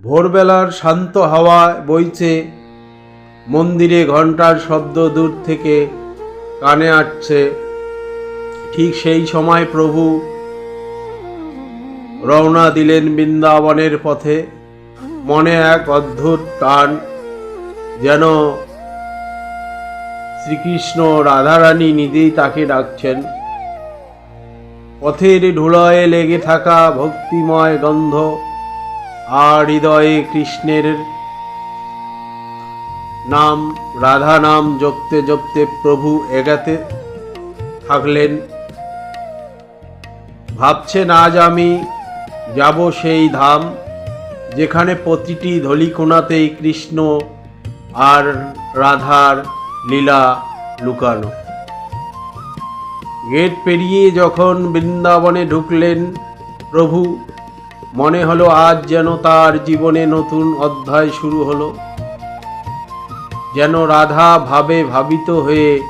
ভোরবেলার শান্ত হাওয়া বইছে, মন্দিরে ঘণ্টার শব্দ দূর থেকে কানে আসছে, ঠিক সেই সময় প্রভু রওনা দিলেন বৃন্দাবনের পথে। মনে এক অদ্ভুত টান যেন শ্রীকৃষ্ণ রাধারানী নিজেই তাকে ডাকছেন। পথের ধুলায় লেগে থাকা ভক্তিময় গন্ধ আর হৃদয়ে কৃষ্ণের নাম, রাধা নাম জপতে জপতে প্রভু এগাতে থাকলেন। ভাবছেন আজ আমি যাব সেই ধাম যেখানে প্রতিটি ধলিকোণাতেই কৃষ্ণ আর রাধার লীলা লুকানো। গেট পেরিয়ে যখন বৃন্দাবনে ঢুকলেন প্রভু মনে হলো আজ যেন তার জীবনে নতুন অধ্যায় শুরু হলো। যেন রাধা ভাবে ভাবিত হয়ে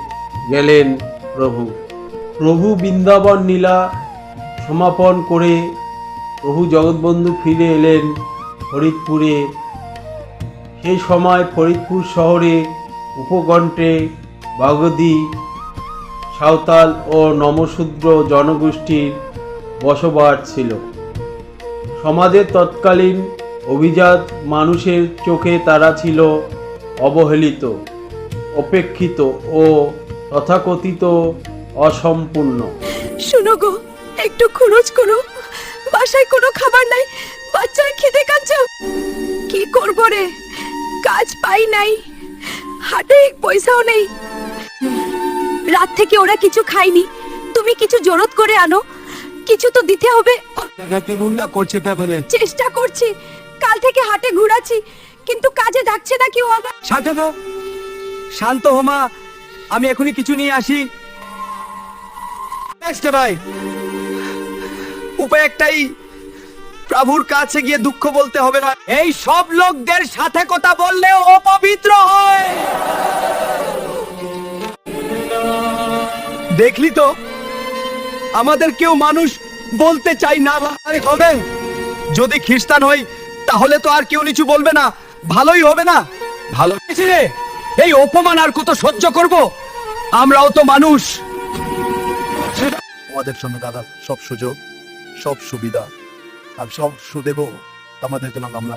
গেলেন প্রভু। প্রভু বৃন্দাবন নীলা সমাপন করে প্রভু জগৎবন্ধু ফিরে এলেন ফরিদপুরে। সেই সময় ফরিদপুর শহরে উপকণ্ঠে বাগদি, সাঁওতাল ও নমশূদ্র জনগোষ্ঠীর বসবাস ছিল। সমাজের তৎকালীন অভিজাত মানুষের চোখে তারা ছিল অবহেলিত, অপেক্ষিত ও তথাকথিত অসম্পূর্ণ। শোনো গো, একটু খরচ করো। বাসায় কোনো খাবার নাই, বাচ্চার খিদে কাচ্ছে। কি করব রে? কাজ পাই নাই, হাটে এক পয়সাও নেই। রাত থেকে ওরা কিছু খায়নি। তুমি কিছু জরত করে আনো। কিছু তো দিতে হবে। করছে ব্যাপারে চেষ্টা করছি কাল থেকে হাটে ঘুরাচ্ছি কিন্তু কাজে ডাকছে না কেউ আবার শান্ত হো শান্ত হো মা আমি এখনই কিছু নিয়ে আসি। আসতে ভাই। উপায় একটাই প্রভুর কাছে গিয়ে দুঃখ বলতে হবে না। এই সব লোকদের সাথে কথা বললে অপবিত্র হয়। দেখলি তো? আমাদের কেউ মানুষ বলতে চাই না হবে যদি খ্রিস্টান হই, তাহলে তো আর কেউ নিচু বলবে না। ভালোই হবে না? ভালো রে। এই অপমান আর কত সহ্য করব? আমরাও তো মানুষ। আমাদের সঙ্গে দাদা, সব সুযোগ, সব সুবিধা, আর সব সুদেব আমাদের জন্য আমরা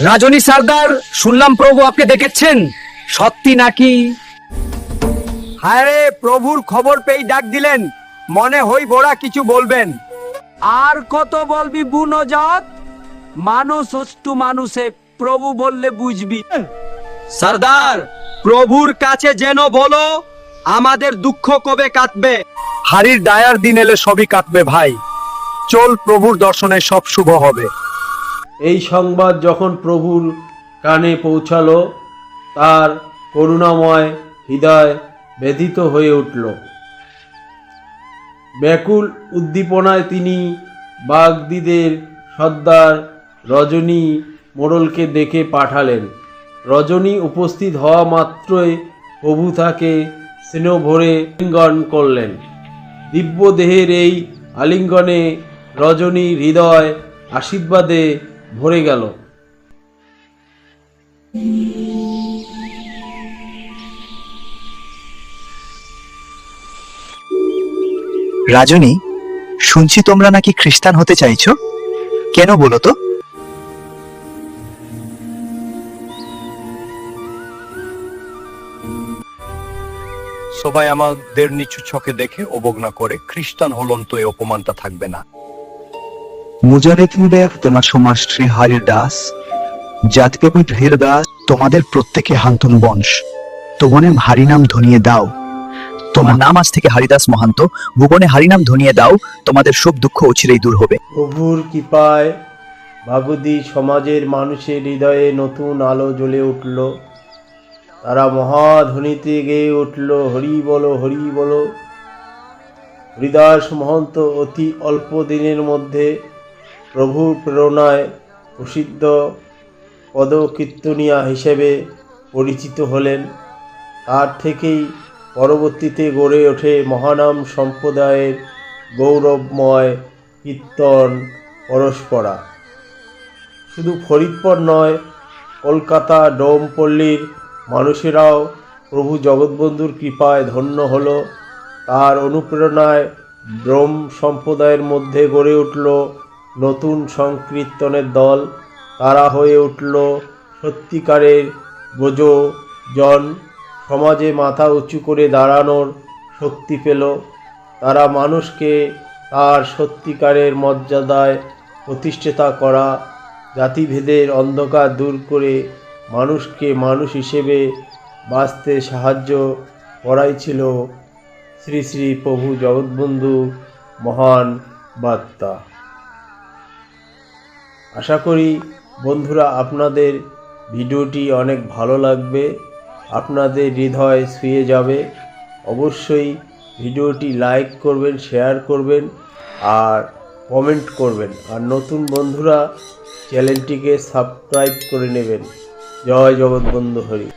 রাজনী সর্দার শুনলাম প্রভু আপনি দেখেছেন? সত্যি নাকি? হ্যাঁ রে প্রভুর খবর পেয়ে ডাক দিলেন। মনে হই বোরা কিছু বলবেন। আর কত বলবি বুনজাত মানুষ অষ্টু মানুষে প্রভু বললে বুঝবি। সর্দার প্রভুর কাছে যেন বলো আমাদের দুঃখ কবে কাটবে? হারির ডায়ার দিন এলে সবই কাটবে ভাই। চল প্রভুর দর্শনে সব শুভ হবে। এই সংবাদ যখন প্রভুর কানে পৌঁছালো, তার করুণাময় হৃদয় ব্যথিত হয়ে উঠল। ব্যাকুল উদ্দীপনায় তিনি বাগদিদের সর্দার রজনী মোড়লকে ডেকে পাঠালেন। রজনী উপস্থিত হওয়া মাত্রই প্রভু তাকে স্নেহ ভরে আলিঙ্গন করলেন। দিব্য দেহের এই আলিঙ্গনে রজনী হৃদয় আশীর্বাদে ভরে গেল। রাজনী শুনছি তোমরা নাকি খ্রিস্টান হতে চাইছো? কেন বলো তো? সবাই আমাদের নিচু ছকে দেখে অবজ্ঞা করে খ্রিস্টান হলন তো এই অপমানটা থাকবে না। মুজরে দেব, তোমার সমাশ্রী হরির দাস জাতপ্রভু ধীর দাস, তোমাদের প্রত্যেকে হান্তন বংশ। তোমানে হারিনাম ধনিয়ে দাও। তোমার নাম আজ থেকে হরিদাস মহান্ত, ভুবনে হারিনাম ধনিয়ে দাও, তোমাদের সব দুঃখ অচিরেই দূর হবে। প্রভুর কৃপায় ভাগবতী সমাজের মানুষের হৃদয়ে নতুন আলো জ্বলে উঠল। তারা মহা মহাধ্বনিতে গেয়ে উঠল, হরি বলো হরি বলো। হরিদাস মহন্ত অতি অল্প দিনের মধ্যে প্রভুর প্রেরণায় প্রসিদ্ধ পদকীর্তনিয়া হিসেবে পরিচিত হলেন। তার থেকেই পরবর্তীতে গড়ে ওঠে মহানাম সম্প্রদায়ের গৌরবময় কীর্তন পরস্পরা। শুধু ফরিদপুর নয়, কলকাতা ডোমপল্লীর মানুষেরাও প্রভু জগৎবন্ধুর কৃপায় ধন্য হল। তার অনুপ্রেরণায় ব্রহ্ম সম্প্রদায়ের মধ্যে গড়ে উঠল নতুন সংকীর্তনের দল। তারা হয়ে উঠল সত্যিকারের বোঝো জন সমাজে মাথা উঁচু করে দাঁড়ানোর শক্তি পেল। তারা মানুষকে তার সত্যিকারের মর্যাদায় প্রতিষ্ঠিতা করা, জাতিভেদের অন্ধকার দূর করে মানুষকে মানুষ হিসেবে বাঁচতে সাহায্য করাই ছিল শ্রী শ্রী প্রভু জগৎবন্ধু মহান বার্তা। আশা করি বন্ধুরা আপনাদের ভিডিওটি অনেক ভালো লাগবে, আপনাদের হৃদয় ছুঁয়ে যাবে। অবশ্যই ভিডিওটি লাইক করবেন, শেয়ার করবেন আর কমেন্ট করবেন। আর নতুন বন্ধুরা চ্যানেলটিকে সাবস্ক্রাইব করে নেবেন। জয় জগৎবন্ধু হরি।